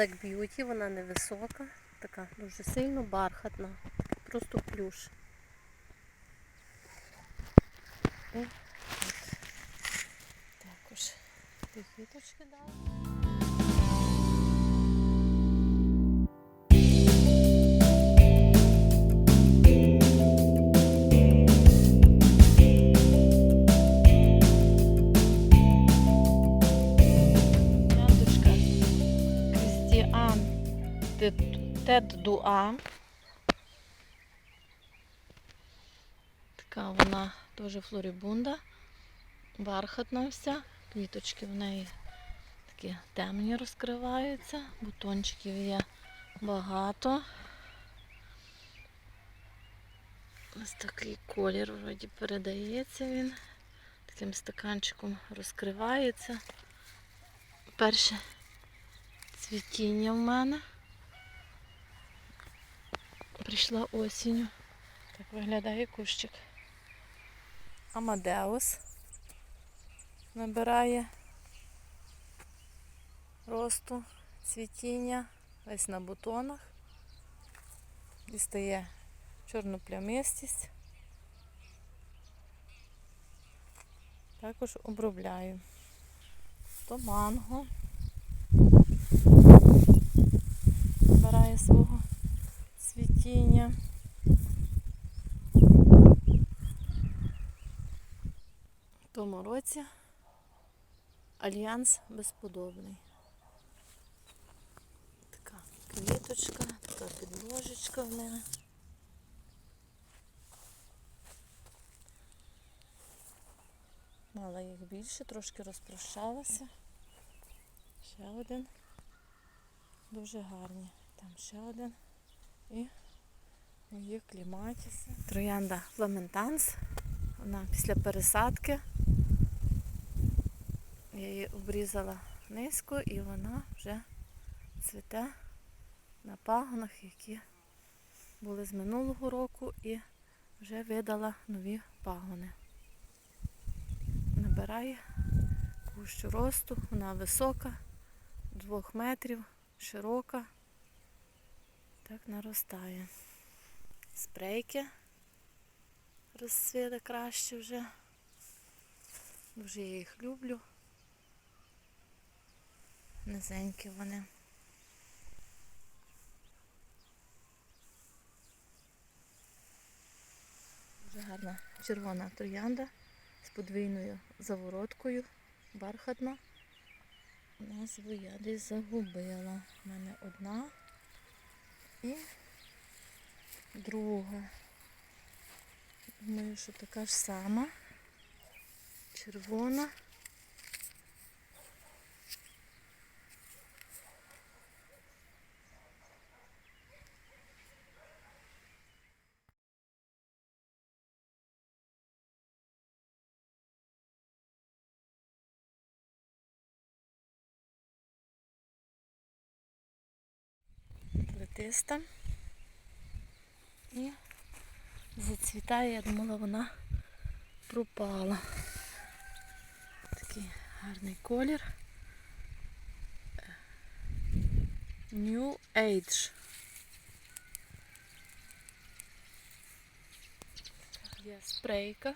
Black Beauty, вона невисока, така дуже сильно бархатна, просто плюш. Також дві квіточки дали. Тед Дуа. Така вона теж флорибунда, бархатна вся. Квіточки в неї такі темні розкриваються, бутончиків є багато. Ось такий колір вроді передається він. Таким стаканчиком розкривається. Перше цвітіння в мене. Прийшла осінню. Так виглядає кущик. Амадеус набирає росту, цвітіння, весь на бутонах. Дістає чорну плямистість. Також обробляю. То манго. Набирає свого цвітіння. В тому році альянс безподобний. Така квіточка, така підложечка в мене. Мала їх більше, трошки розпрощалася. Ще один. Дуже гарні. Там ще один. І мої кліматіси. Троянда Фламентанс. Вона після пересадки. Я її обрізала низько і вона вже цвіте на пагонах, які були з минулого року і вже видала нові пагони. Набирає кущу росту, вона висока, двох метрів, широка. Так наростає. Спрейки розцвіли краще вже. Дуже я їх люблю. Низенькі вони. Дуже гарна червона троянда з подвійною завороткою, бархатна. Назву я десь загубила. У мене одна і друга. Думаю, що така ж сама. Червона. Плетиста. І зацвітає, я думала, вона пропала. Такий гарний колір. New Age. Є спрейка.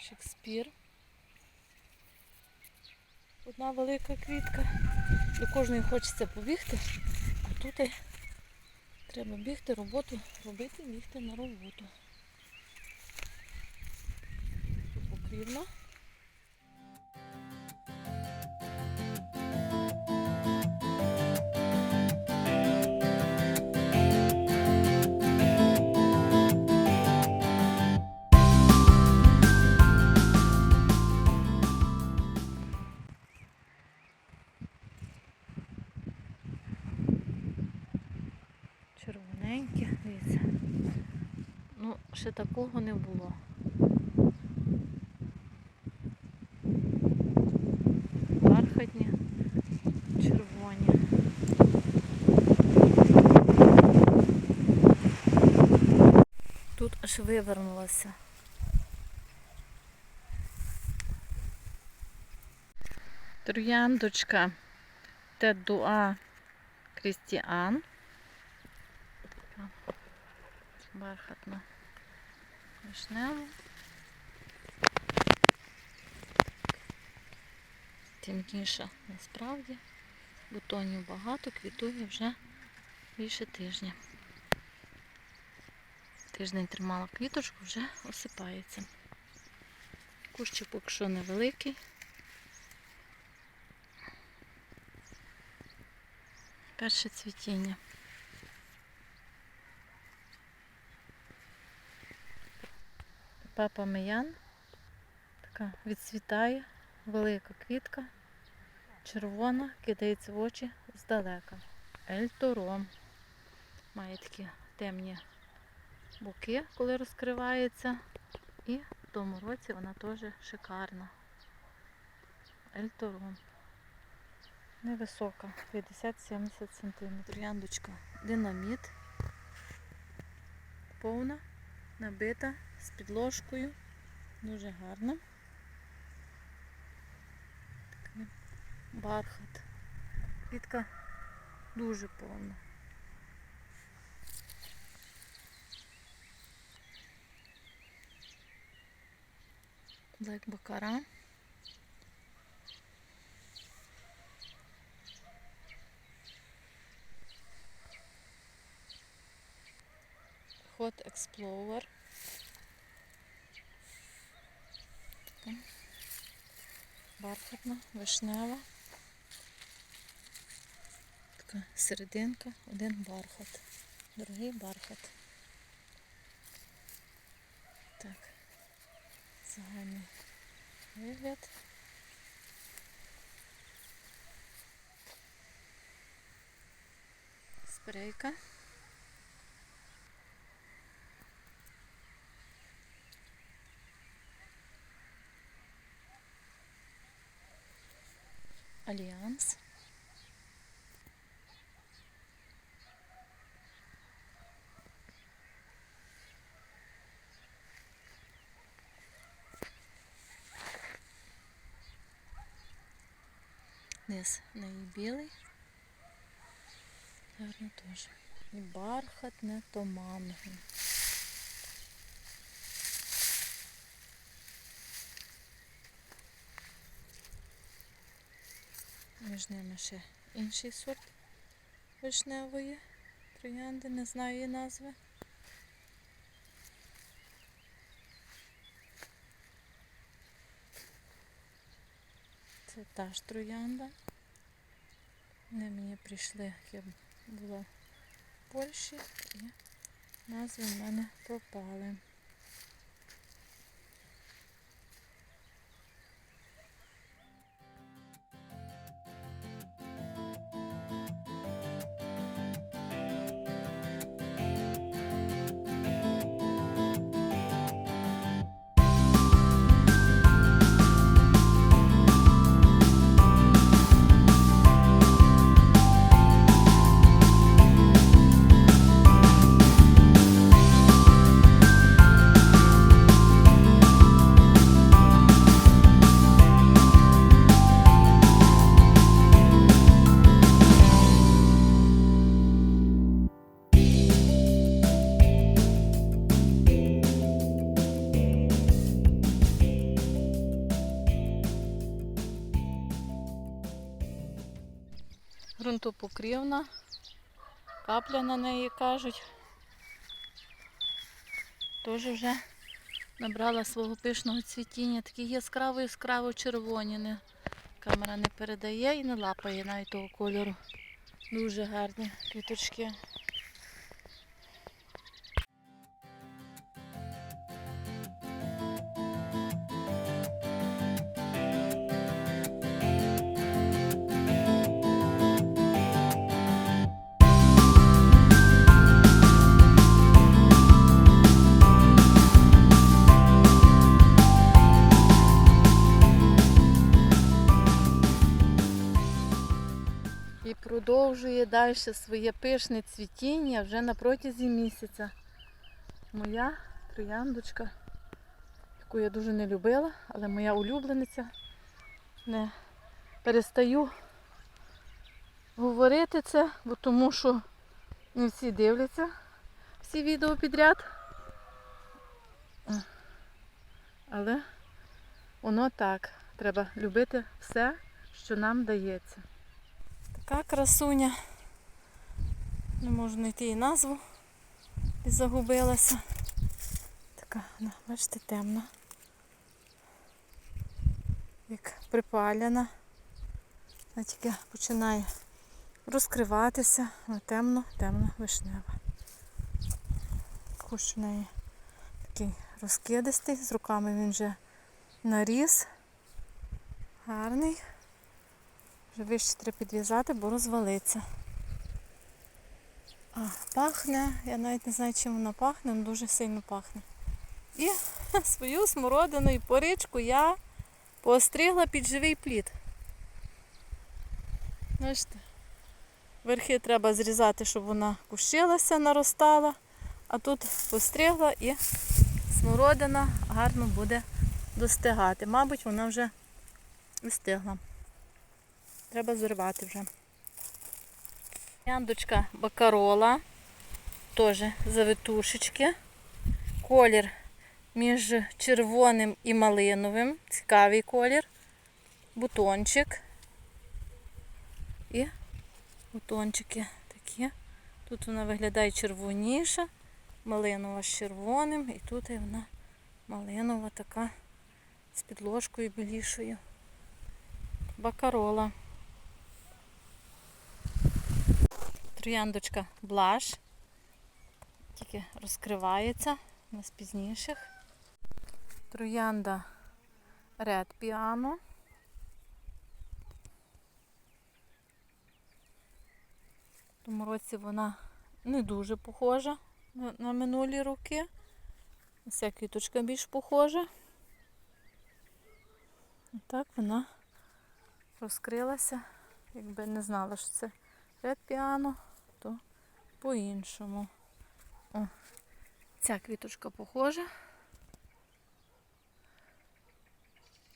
Шекспір. Одна велика квітка. До кожної хочеться побігти, а тут треба бігти, роботу робити, бігти на роботу. Тут покрівна. Ще такого не було. Бархатні, червоні. Тут аж вивернулося. Трояндочка Тедуа Крістіан. Бархатна вишнева. Темніша насправді. Бутонів багато, квітує вже більше тижня. Тиждень тримала квіточку, вже осипається. Кущик поки що невеликий. Перше цвітіння. Папа Миян. Така відцвітає, велика квітка, червона, кидається в очі здалека. Ельтором. Має такі темні боки, коли розкривається. І в тому році вона теж шикарна. Ельтором. Невисока, 50-70 см. Трояндочка динаміт. Повна, набита з підложкою. Дуже гарна. Такий бархат. Квітка дуже повна. Блек бакара. Hot Explorer. Така Бархатна, вишнева. Така серединка, один бархат. Дорогий бархат. Так. Загальний вигляд. Спрейка. Альянс. Низ неї білий. Гарно теж. І бархатне то манго. Ними ще інший сорт вишневої троянди, не знаю її назви. Це та ж троянда. Вони мені прийшли, як я була в Польщі, і назви в мене пропали. Грунтопокрівна, капля на неї кажуть. Теж вже набрала свого пишного цвітіння. Такі яскраво яскраво червоні. Камера не передає і не лапає навіть того кольору. Дуже гарні квіточки. Продовжує далі своє пишне цвітіння вже на протязі місяця. Моя трояндочка, яку я дуже не любила, але моя улюблениця не перестаю говорити це, бо тому що не всі дивляться всі відео підряд. Але воно так. Треба любити все, що нам дається. Така красуня. Не можу знайти її назву. І загубилася. Така, вона, бачите, темна. Як припалена. Вона тільки починає розкриватися. Вона темно, темно вишнева. Кущ в неї такий розкидистий, з руками він вже наріс. Гарний. Вже вище треба підв'язати, бо розвалиться. А, пахне, я навіть не знаю, чим вона пахне, але дуже сильно пахне. І свою смородину і поричку я поостригла під живий плід. Бачите, верхи треба зрізати, щоб вона кущилася, наростала, а тут постригла і смородина гарно буде достигати. Мабуть, вона вже встигла. Треба зривати вже. Яндочка бакарола, теж завитушечки. Колір між червоним і малиновим. Цікавий колір. Бутончик. І бутончики такі. Тут вона виглядає червоніша, малинова з червоним, і тут вона малинова така з підложкою білішою. Бакарола. Трояндочка блаш. Тільки розкривається на з пізніших. Троянда Red Piano. В тому році вона не дуже похожа на, минулі роки. Ця квіточка більш похожа. Так вона розкрилася. Якби не знала, що це Red то по-іншому. О, Ця квіточка похожа.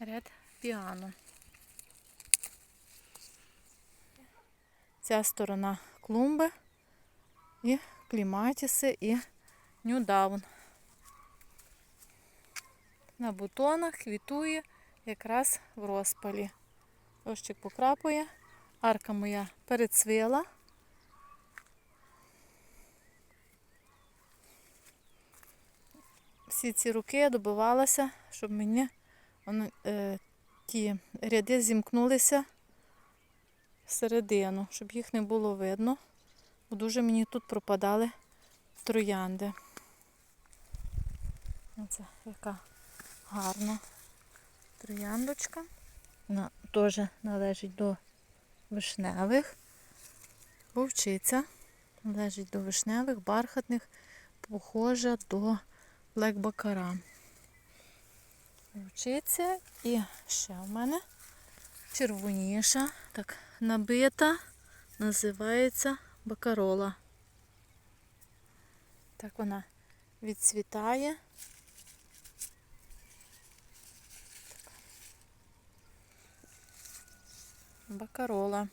Red Piano. Ця сторона клумби і кліматіси і нюдаун. На бутонах квітує якраз в розпалі. Дощик покрапує. Арка моя перецвіла. Всі ці роки добивалася, щоб мені вони, е, ті ряди зімкнулися всередину, щоб їх не було видно. Бо дуже мені тут пропадали троянди. Оце яка гарна трояндочка. Вона теж належить до вишневих. Вовчиця належить до вишневих, бархатних, похожа до блекбакара. Вовчиця і ще в мене червоніша, так набита, називається бакарола. Так вона відцвітає. Бакарола.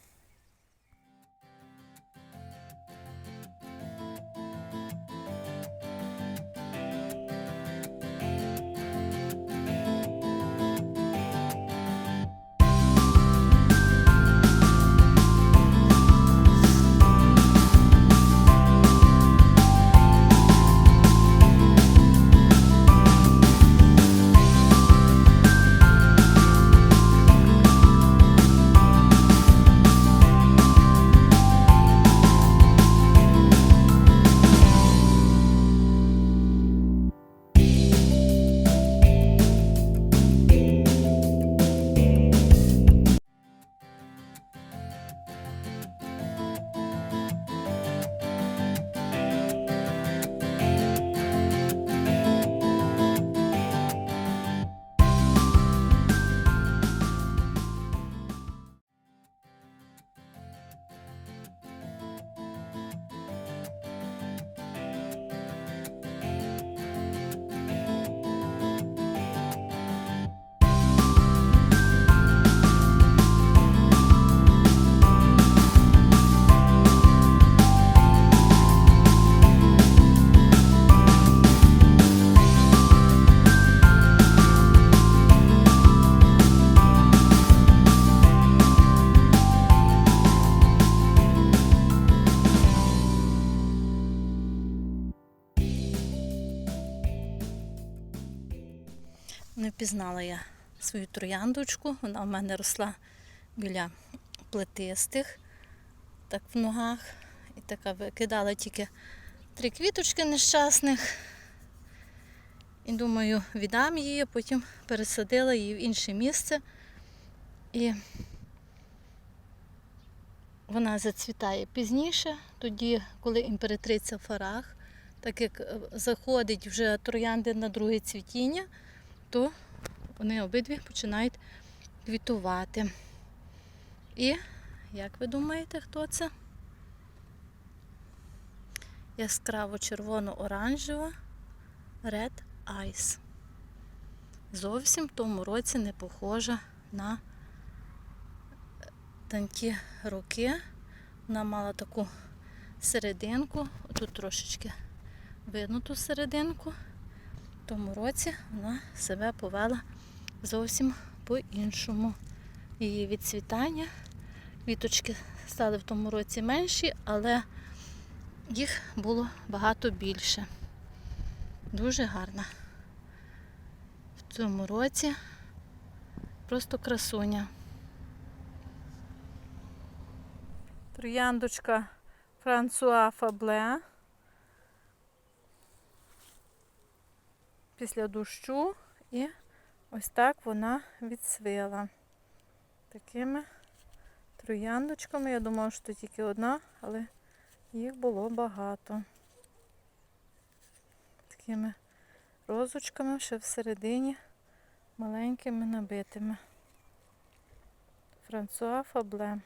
Свою трояндочку. Вона в мене росла біля плетистих, так в ногах. І така викидала тільки три квіточки нещасних. І думаю, віддам її, потім пересадила її в інше місце. І вона зацвітає пізніше, тоді, коли імператриця Фарах, так як е, заходить вже троянди на друге цвітіння, то вони обидві починають квітувати. І, як ви думаєте, хто це? Яскраво червоно-оранжева Red Eyes. Зовсім в тому році не похожа на тонкі руки. Вона мала таку серединку, тут трошечки видно ту серединку. В тому році вона себе повела зовсім по-іншому. Її відцвітання. Квіточки стали в тому році менші, але їх було багато більше. Дуже гарна. В цьому році просто красуня. Трояндочка Франсуа Фабле. Після дощу і ось так вона відсвила. Такими трояндочками. Я думала, що тільки одна, але їх було багато. Такими розочками ще всередині маленькими набитими. Франсуа Фабле.